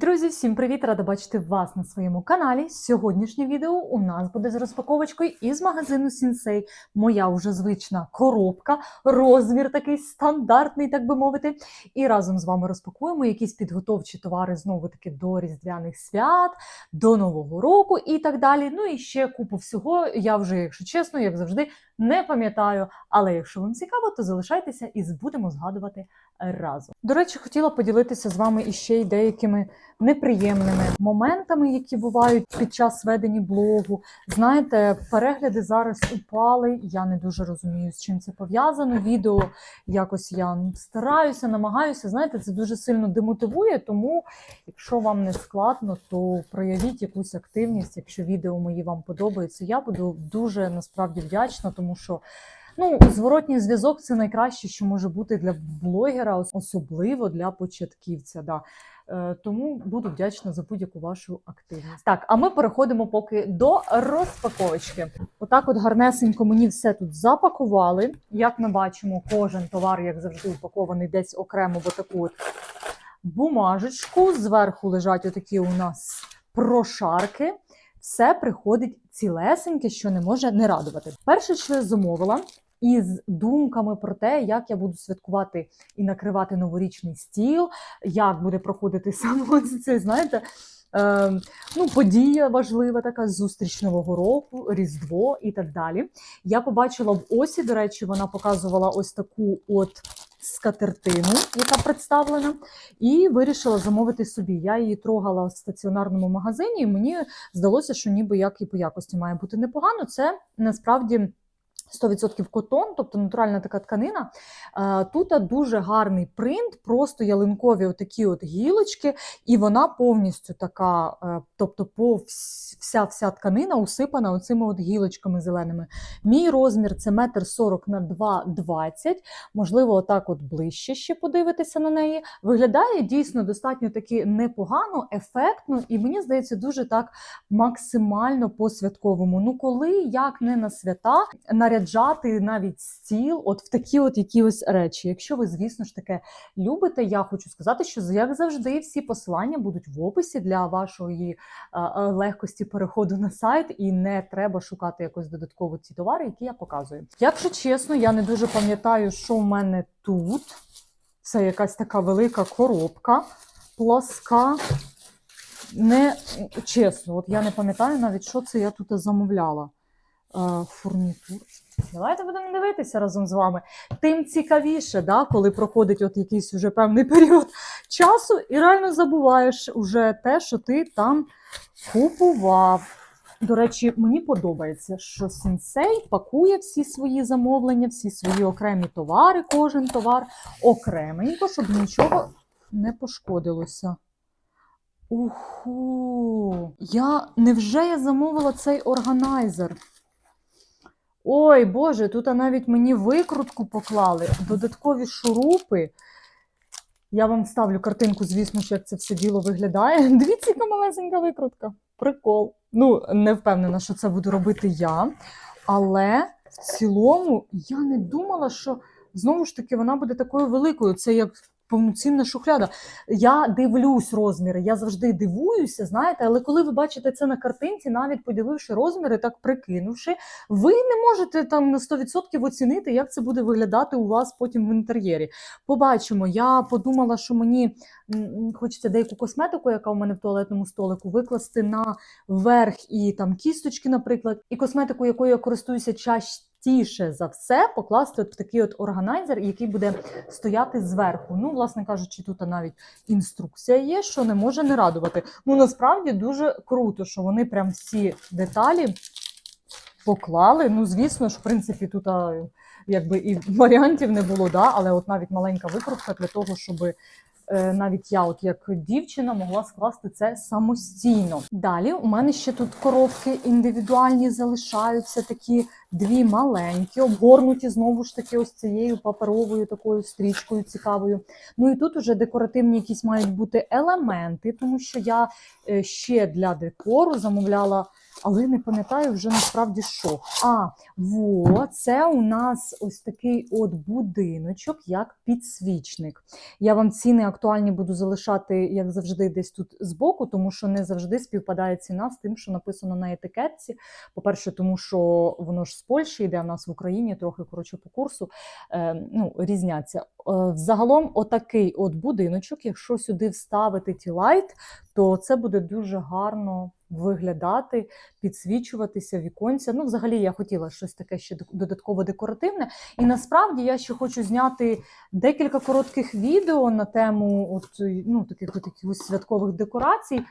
Друзі, всім привіт! Рада бачити вас на своєму каналі. Сьогоднішнє відео у нас буде з розпаковочкою із магазину Сінсей. Моя вже звична коробка, розмір такий стандартний, так би мовити. І разом з вами розпакуємо якісь підготовчі товари знову таки до різдвяних свят, до Нового року і так далі. Ну і ще купу всього. Я вже, якщо чесно, як завжди, не пам'ятаю. Але якщо вам цікаво, то залишайтеся і будемо згадувати разом. До речі, хотіла поділитися з вами іще й деякими неприємними моментами, які бувають під час ведення блогу. Знаєте, перегляди зараз упали. Я не дуже розумію, з чим це пов'язано. Відео якось я стараюся, намагаюся. Знаєте, це дуже сильно демотивує. Тому, якщо вам не складно, то проявіть якусь активність. Якщо відео мої вам подобаються, я буду дуже насправді вдячна, тому що. Ну, зворотній зв'язок це найкраще, що може бути для блогера, особливо для початківця. Да. Е, Тому буду вдячна за будь-яку вашу активність. Так, а ми переходимо поки до розпаковочки. Отак, от гарнесенько мені все тут запакували. Як ми бачимо, кожен товар, як завжди, упакований десь окремо в таку бумажечку. Зверху лежать отакі у нас прошарки. Все приходить цілесеньке, що не може не радувати. Перше, що я замовила, із думками про те, як я буду святкувати і накривати новорічний стіл, як буде проходити саме це, знаєте. Е, ну, подія важлива, така зустріч Нового року, Різдво і так далі. Я побачила в осі, до речі, вона показувала ось таку от скатертину, яка представлена, і вирішила замовити собі. Я її трогала в стаціонарному магазині, і мені здалося, що ніби як і по якості має бути непогано. Це насправді. 100% котон, тобто натуральна така тканина. Е, Тут дуже гарний принт, просто ялинкові отакі от гілочки, і вона повністю така, е, тобто вся вся тканина усипана оцими от гілочками зеленими. Мій розмір це метр сорок на 2,20. Можливо, отак от ближче ще подивитися на неї. Виглядає дійсно достатньо таки непогано, ефектно, і мені здається, дуже так максимально по-святковому. Ну, коли як не на свята, наряджати навіть стіл, от в такі от якісь речі. Якщо ви, звісно ж таке любите, я хочу сказати, що як завжди, всі посилання будуть в описі для вашої е, е, легкості переходу на сайт, і не треба шукати якось додатково ці товари, які я показую. Якщо чесно, я не дуже пам'ятаю, що в мене тут. Це якась така велика коробка пласка. Не чесно, от я не пам'ятаю навіть, що це я тут замовляла. Е, фурнітур. Давайте будемо дивитися разом з вами. Тим цікавіше, да, коли проходить от якийсь уже певний період часу, і реально забуваєш уже те, що ти там купував. До речі, мені подобається, що сенсей пакує всі свої замовлення, всі свої окремі товари, кожен товар окременько, щоб нічого не пошкодилося. Уху! Я невже я замовила цей органайзер? Ой, Боже, тут навіть мені викрутку поклали, додаткові шурупи. Я вам ставлю картинку, звісно ж, як це все діло виглядає. Дивіться, яка малесенька викрутка. Прикол. Ну, не впевнена, що це буду робити я. Але в цілому я не думала, що знову ж таки вона буде такою великою. Це як повноцінна шухляда. Я дивлюсь розміри, я завжди дивуюся, знаєте, але коли ви бачите це на картинці, навіть поділивши розміри, так прикинувши, ви не можете там на 100% оцінити, як це буде виглядати у вас потім в інтер'єрі. Побачимо. Я подумала, що мені хочеться деяку косметику, яка у мене в туалетному столику, викласти на верх і там кісточки, наприклад, і косметику, якою я користуюся частіше за все, покласти от в такий от органайзер, який буде стояти зверху. Ну, власне кажучи, тут навіть інструкція є, що не може не радувати. Ну насправді дуже круто, що вони прям всі деталі поклали. Ну, звісно ж, в принципі, тут якби і варіантів не було, да? але от навіть маленька викрутка для того, щоб е, навіть я, от як дівчина, могла скласти це самостійно. Далі у мене ще тут коробки індивідуальні залишаються, такі дві маленькі, обгорнуті знову ж таки ось цією паперовою такою стрічкою цікавою. Ну і тут уже декоративні якісь мають бути елементи, тому що я е, ще для декору замовляла але не пам'ятаю вже насправді що. А, во, це у нас ось такий от будиночок, як підсвічник. Я вам ціни актуальні буду залишати, як завжди, десь тут збоку, тому що не завжди співпадає ціна з тим, що написано на етикетці. По-перше, тому що воно ж з Польщі йде, в нас в Україні трохи коротше по курсу е, ну, різняться. Е, Взагалом, отакий от будиночок, якщо сюди вставити тілайт, то це буде дуже гарно виглядати, підсвічуватися віконця. Ну, взагалі, я хотіла щось таке ще додатково декоративне. І насправді я ще хочу зняти декілька коротких відео на тему от, ну, таких от якихось святкових декорацій.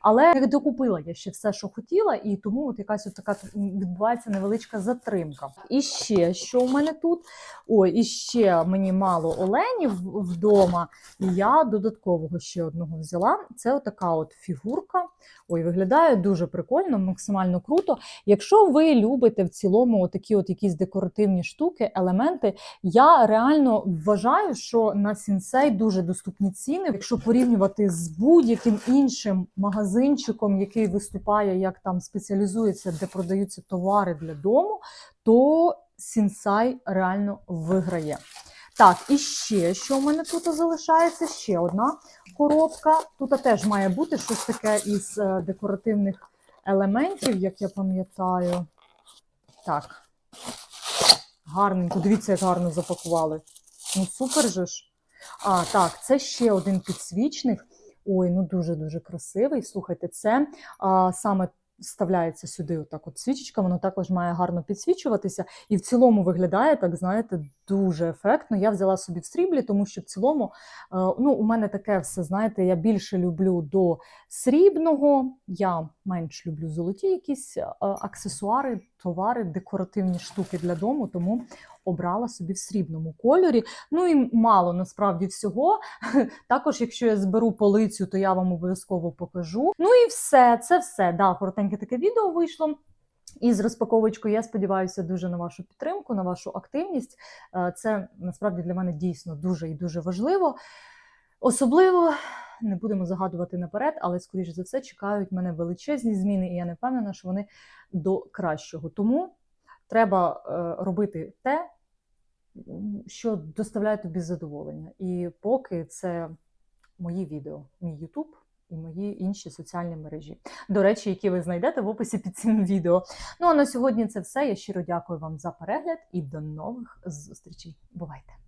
Але не докупила я ще все, що хотіла, і тому от якась от така відбувається невеличка затримка. І ще що у мене тут? Ой, і ще мені мало оленів вдома. І я додаткового ще одного взяла. Це отака от фігурка. Ой, виглядає дуже прикольно, максимально круто. Якщо ви любите в цілому такі от якісь декоративні штуки, елементи, я реально вважаю, що на сінсей дуже доступні ціни. Якщо порівнювати з будь-яким іншим магазинчиком, який виступає, як там спеціалізується, де продаються товари для дому, то Сінсай реально виграє. Так, і ще що в мене тут залишається? Ще одна коробка. Тут теж має бути щось таке із е, декоративних елементів, як я пам'ятаю. Так. Гарненько. Дивіться, як гарно запакували. Ну, супер же ж. А, так, це ще один підсвічник. Ой, ну дуже-дуже красивий. Слухайте, це а, саме вставляється сюди отак от свічечка, воно також має гарно підсвічуватися. І в цілому виглядає, так знаєте, дуже ефектно. Я взяла собі в сріблі, тому що в цілому е, ну, у мене таке все, знаєте, я більше люблю до срібного, я менш люблю золоті якісь е, аксесуари, товари, декоративні штуки для дому, тому обрала собі в срібному кольорі. Ну і мало насправді всього. Також, якщо я зберу полицю, то я вам обов'язково покажу. Ну і все, це все. Да, коротеньке таке відео вийшло. І з розпаковочкою я сподіваюся дуже на вашу підтримку, на вашу активність. Е, Це насправді для мене дійсно дуже і дуже важливо. Особливо не будемо загадувати наперед, але, скоріш за все, чекають мене величезні зміни, і я не впевнена, що вони до кращого. Тому треба е, робити те, що доставляє тобі задоволення. І поки це мої відео, мій YouTube і мої інші соціальні мережі. До речі, які ви знайдете в описі під цим відео. Ну а на сьогодні це все. Я щиро дякую вам за перегляд і до нових зустрічей. Бувайте!